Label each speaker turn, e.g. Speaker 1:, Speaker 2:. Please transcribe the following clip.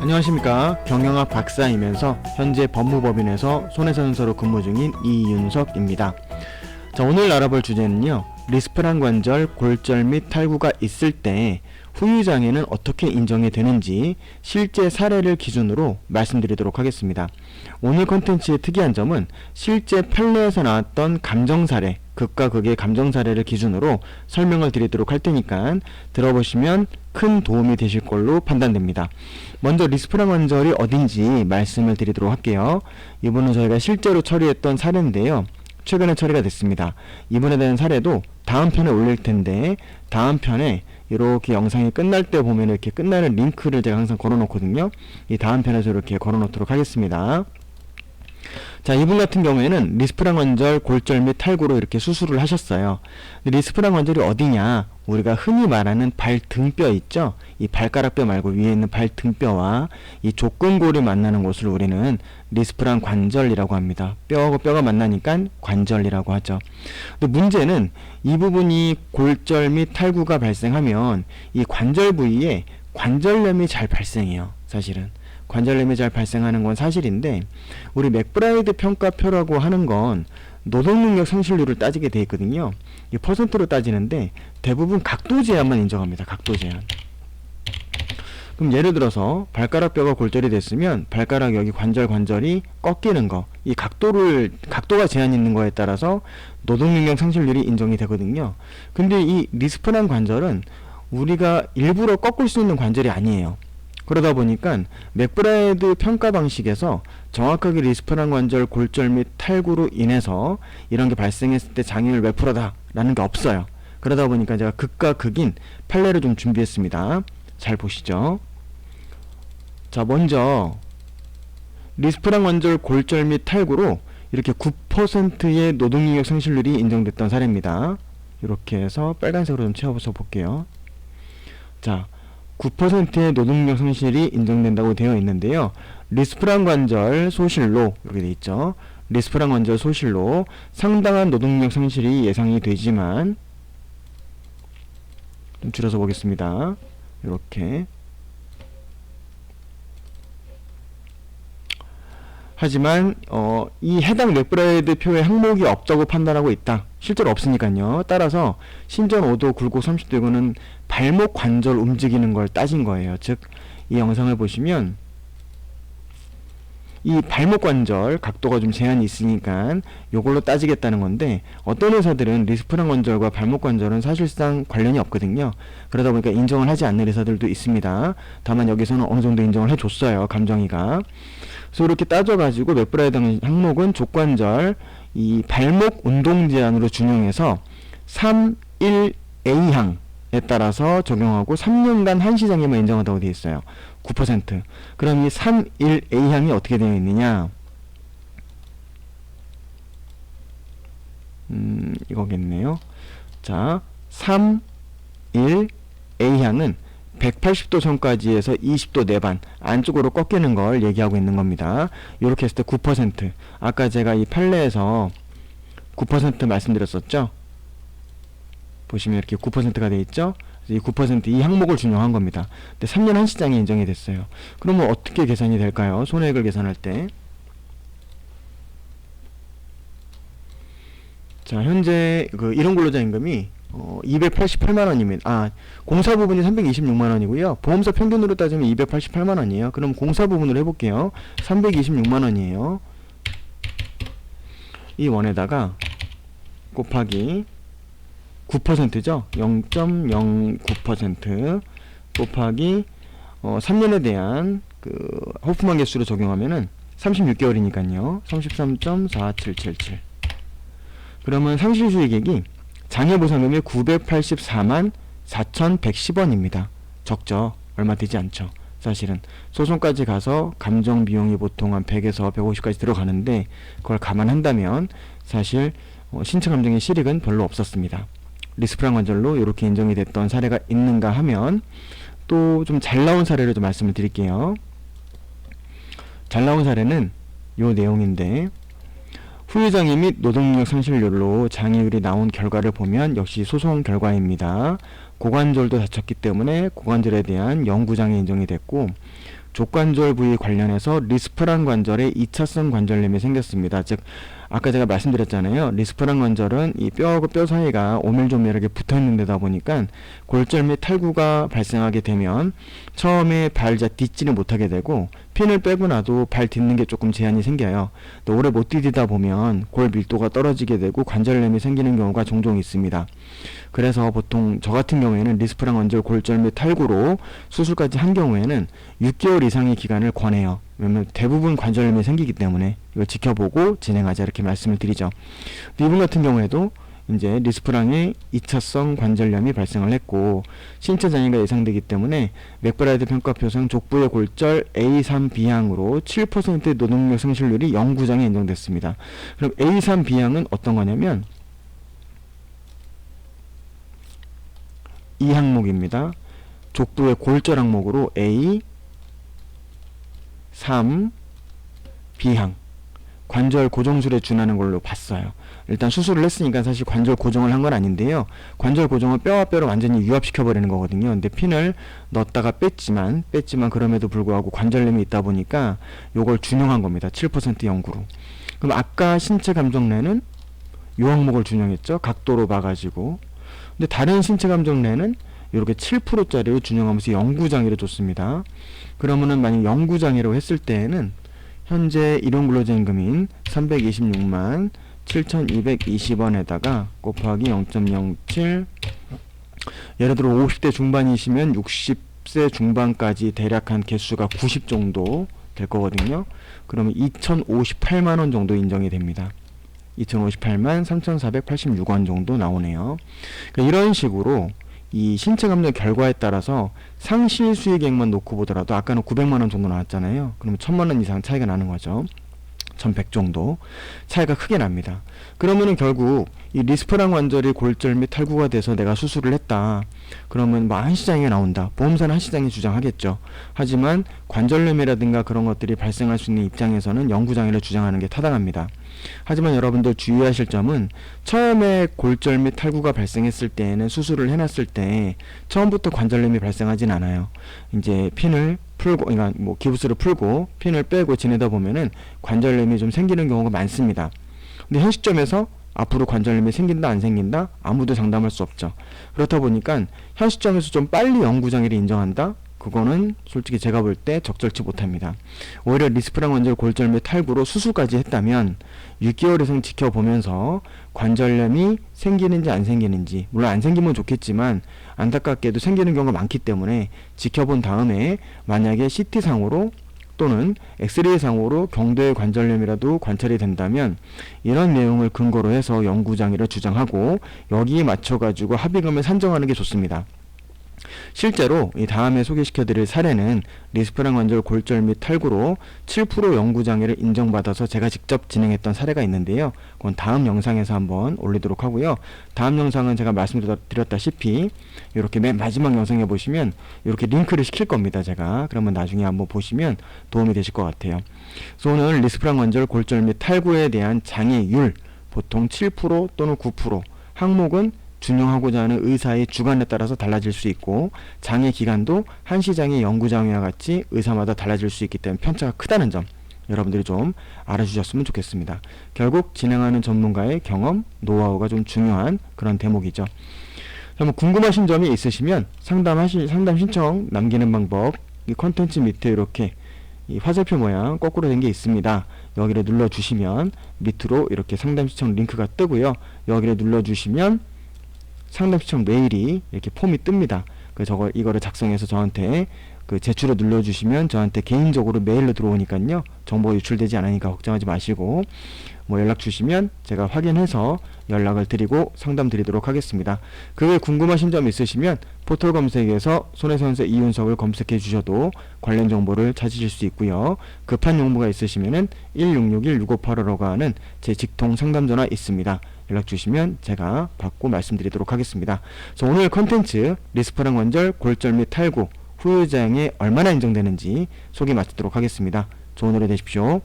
Speaker 1: 안녕하십니까 경영학 박사이면서 현재 법무법인에서 손해선서로 근무 중인 이윤석입니다. 자 오늘 알아볼 주제는요 리스프란 관절, 골절 및 탈구가 있을 때 후유장애는 어떻게 인정이 되는지 실제 사례를 기준으로 말씀드리도록 하겠습니다. 오늘 컨텐츠의 특이한 점은 실제 판례에서 나왔던 감정 사례, 극과 극의 감정 사례를 기준으로 설명을 드리도록 할 테니까 들어보시면 큰 도움이 되실 걸로 판단됩니다. 먼저 리스프란 관절이 어딘지 말씀을 드리도록 할게요. 이번은 저희가 실제로 처리했던 사례인데요. 최근에 처리가 됐습니다. 이번에 대한 사례도 다음 편에 올릴 텐데 다음 편에 이렇게 영상이 끝날 때 보면 이렇게 끝나는 링크를 제가 항상 걸어 놓거든요. 이 다음 편에서 이렇게 걸어 놓도록 하겠습니다. 자, 이분 같은 경우에는 리스프란 관절, 골절 및 탈구로 이렇게 수술을 하셨어요. 근데 리스프란 관절이 어디냐? 우리가 흔히 말하는 발등뼈 있죠? 이 발가락뼈 말고 위에 있는 발등뼈와 이 족근골이 만나는 곳을 우리는 리스프란 관절이라고 합니다. 뼈하고 뼈가 만나니까 관절이라고 하죠. 근데 문제는 이 부분이 골절 및 탈구가 발생하면 이 관절 부위에 관절염이 잘 발생해요. 사실은. 관절염이 잘 발생하는 건 사실인데 우리 맥브라이드 평가표라고 하는 건 노동능력 상실률을 따지게 돼 있거든요. 이 퍼센트로 따지는데 대부분 각도 제한만 인정합니다. 각도 제한. 그럼 예를 들어서 발가락 뼈가 골절이 됐으면 발가락 여기 관절 관절이 꺾이는 거, 이 각도를 각도가 제한 있는 거에 따라서 노동능력 상실률이 인정이 되거든요. 근데 이 리스프란 관절은 우리가 일부러 꺾을 수 있는 관절이 아니에요. 그러다 보니까 맥브라이드 평가 방식에서 정확하게 리스프란 관절 골절 및 탈구로 인해서 이런 게 발생했을 때 장애율 몇 프로다 라는 게 없어요. 그러다 보니까 제가 극과 극인 판례를 좀 준비했습니다. 잘 보시죠. 자, 먼저 리스프란 관절 골절 및 탈구로 이렇게 9%의 노동능력 상실률이 인정됐던 사례입니다. 이렇게 해서 빨간색으로 좀 채워서 볼게요. 자, 9%의 노동력 상실이 인정된다고 되어 있는데요. 리스프란 관절 소실로 이렇게 돼 있죠. 리스프란 관절 소실로 상당한 노동력 상실이 예상이 되지만 좀 줄여서 보겠습니다. 이렇게 하지만 어, 이 해당 맥브라이드 표에 항목이 없다고 판단하고 있다. 실제로 없으니까요. 따라서 신전 5도 굴곡 30도고는 발목 관절 움직이는 걸 따진 거예요. 즉 이 영상을 보시면 이 발목 관절 각도가 좀 제한이 있으니까 요걸로 따지겠다는 건데 어떤 의사들은 리스프란 관절과 발목 관절은 사실상 관련이 없거든요. 그러다 보니까 인정을 하지 않는 의사들도 있습니다. 다만 여기서는 어느 정도 인정을 해줬어요. 감정이가. 그래서 이렇게 따져가지고 맥브라이드 항목은 족관절 이 발목 운동 제한으로 준용해서 3, 1, A항 에 따라서 적용하고 3년간 한 시장애만 인정한다고 되어 있어요. 9%. 그럼 이 3, 1, A항이 어떻게 되어 있느냐? 음, 이거겠네요. 자, 3, 1, A항은 180도 전까지 해서 20도 내반 안쪽으로 꺾이는 걸 얘기하고 있는 겁니다. 이렇게 했을 때 9%. 아까 제가 이 판례에서 9% 말씀드렸었죠? 보시면 이렇게 9%가 돼 있죠? 이 9%이 항목을 준용한 겁니다. 근데 3년 한 시장에 인정이 됐어요. 그러면 어떻게 계산이 될까요? 손해액을 계산할 때. 자, 현재 그 이런 근로자 임금이 어, 288만 원입니다. 아, 공사 부분이 326만 원이고요. 보험사 평균으로 따지면 288만 원이에요. 그럼 공사 부분으로 해볼게요. 326만 원이에요. 이 원에다가 곱하기 9%죠. 0.09% 곱하기 어, 3년에 대한 그 호프만 개수로 적용하면은 36개월이니까요. 33.4777. 그러면 상실 수익액이 장애 보상금이 984만 4,110원입니다. 적죠. 얼마 되지 않죠. 사실은 소송까지 가서 감정 비용이 보통 한 100에서 150까지 들어가는데 그걸 감안한다면 사실 어, 신체 감정의 실익은 별로 없었습니다. 리스프란 관절로 이렇게 인정이 됐던 사례가 있는가 하면 또 좀 잘 나온 사례를 좀 말씀을 드릴게요. 잘 나온 사례는 요 내용인데 후유장애 및 노동력 상실률로 장애율이 나온 결과를 보면 역시 소송 결과입니다. 고관절도 다쳤기 때문에 고관절에 대한 영구장애 인정이 됐고 족관절 부위 관련해서 리스프란 관절에 2차성 관절염이 생겼습니다. 즉 아까 제가 말씀드렸잖아요. 리스프란 관절은 이 뼈하고 뼈 사이가 오밀조밀하게 붙어 있는 데다 보니까 골절 및 탈구가 발생하게 되면 처음에 발자 딛지는 못하게 되고 핀을 빼고 나도 발 딛는 게 조금 제한이 생겨요. 또 오래 못 디디다 보면 골 밀도가 떨어지게 되고 관절염이 생기는 경우가 종종 있습니다. 그래서 보통 저 같은 경우에는 리스프란 관절 골절 및 탈구로 수술까지 한 경우에는 6개월 이상의 기간을 권해요. 왜냐면 대부분 관절염이 생기기 때문에 이걸 지켜보고 진행하자 이렇게 말씀을 드리죠. 이분 같은 경우에도 이제 리스프랑의 2차성 관절염이 발생을 했고 신체 장애가 예상되기 때문에 맥브라이드 평가표상 족부의 골절 A3B항으로 7% 노동력 상실률이 영구장애 인정됐습니다. 그럼 A3B항은 어떤 거냐면 이 항목입니다. 족부의 골절 항목으로 A 3 B항 관절 고정술에 준하는 걸로 봤어요. 일단 수술을 했으니까 사실 관절 고정을 한 건 아닌데요. 관절 고정을 뼈와 뼈를 완전히 유압시켜 버리는 거거든요. 근데 핀을 넣었다가 뺐지만 뺐지만 그럼에도 불구하고 관절염이 있다 보니까 요걸 준용한 겁니다. 7% 영구로. 그럼 아까 신체 감정내는 요 항목을 준용했죠. 각도로 봐 가지고. 근데 다른 신체 감정내는 이렇게 7%짜리로 준용하면서 영구장애를 줬습니다. 그러면은 만약 영구장애로 했을 때에는 현재 일용 근로자임금인 326만 7,220원에다가 곱하기 0.07 예를 들어 50대 중반이시면 60세 중반까지 대략 한 개수가 90 정도 될 거거든요. 그러면 2,058만 원 정도 인정이 됩니다. 2,058만 3,486원 정도 나오네요. 그러니까 이런 식으로 이 신체 감정 결과에 따라서 상실 수익액만 놓고 보더라도 아까는 900만 원 정도 나왔잖아요. 그러면 1000만 원 이상 차이가 나는 거죠. 1100 정도 차이가 크게 납니다. 그러면은 결국 이 리스프랑 관절이 골절 및 탈구가 돼서 내가 수술을 했다. 그러면 뭐 한시장에 나온다. 보험사는 한시장에 주장하겠죠. 하지만 관절염이라든가 그런 것들이 발생할 수 있는 입장에서는 영구장애를 주장하는 게 타당합니다. 하지만 여러분들 주의하실 점은 처음에 골절 및 탈구가 발생했을 때에는 수술을 해놨을 때 처음부터 관절염이 발생하진 않아요. 이제 핀을 풀고, 그러니까 뭐 기부스를 풀고 핀을 빼고 지내다 보면은 관절염이 좀 생기는 경우가 많습니다. 근데 현 시점에서 앞으로 관절염이 생긴다 안 생긴다 아무도 장담할 수 없죠. 그렇다 보니까 현 시점에서 좀 빨리 영구장애를 인정한다. 그거는 솔직히 제가 볼 때 적절치 못합니다. 오히려 리스프랑 관절 골절 및 탈구로 수술까지 했다면 6개월 이상 지켜보면서 관절염이 생기는지 안 생기는지 물론 안 생기면 좋겠지만 안타깝게도 생기는 경우가 많기 때문에 지켜본 다음에 만약에 CT상으로 또는 엑스레이 상으로 경도의 관절염이라도 관찰이 된다면 이런 내용을 근거로 해서 영구장애를 주장하고 여기에 맞춰 가지고 합의금을 산정하는 게 좋습니다. 실제로 이 다음에 소개시켜드릴 사례는 리스프랑 관절 골절 및 탈구로 7% 영구장애를 인정받아서 제가 직접 진행했던 사례가 있는데요. 그건 다음 영상에서 한번 올리도록 하고요. 다음 영상은 제가 말씀드렸다시피 이렇게 맨 마지막 영상에 보시면 이렇게 링크를 시킬 겁니다. 제가 그러면 나중에 한번 보시면 도움이 되실 것 같아요. 그래서 오늘 리스프랑 관절 골절 및 탈구에 대한 장애율 보통 7% 또는 9% 항목은 준용하고자 하는 의사의 주관에 따라서 달라질 수 있고 장애 기간도 한 시장의 연구장애와 같이 의사마다 달라질 수 있기 때문에 편차가 크다는 점 여러분들이 좀 알아주셨으면 좋겠습니다. 결국 진행하는 전문가의 경험, 노하우가 좀 중요한 그런 대목이죠. 뭐 궁금하신 점이 있으시면 상담하시 상담 신청 남기는 방법 이 컨텐츠 밑에 이렇게 이 화살표 모양 거꾸로 된 게 있습니다. 여기를 눌러 주시면 밑으로 이렇게 상담 신청 링크가 뜨고요. 여기를 눌러 주시면 상담 시청 메일이 이렇게 폼이 뜹니다. 그 저걸 이거를 작성해서 저한테 그 제출을 눌러주시면 저한테 개인적으로 메일로 들어오니까요 정보 유출되지 않으니까 걱정하지 마시고 뭐 연락 주시면 제가 확인해서 연락을 드리고 상담 드리도록 하겠습니다. 그게 궁금하신 점 있으시면 포털 검색에서 손해선생 이윤석을 검색해 주셔도 관련 정보를 찾으실 수 있고요. 급한 용무가 있으시면은 1661-6585라고 하는 제 직통 상담 전화 있습니다. 연락 주시면 제가 받고 말씀드리도록 하겠습니다. 그래서 오늘 컨텐츠 리스프랑 관절 골절 및 탈구 후유장애 얼마나 인정되는지 소개 마치도록 하겠습니다. 좋은 하루 되십시오.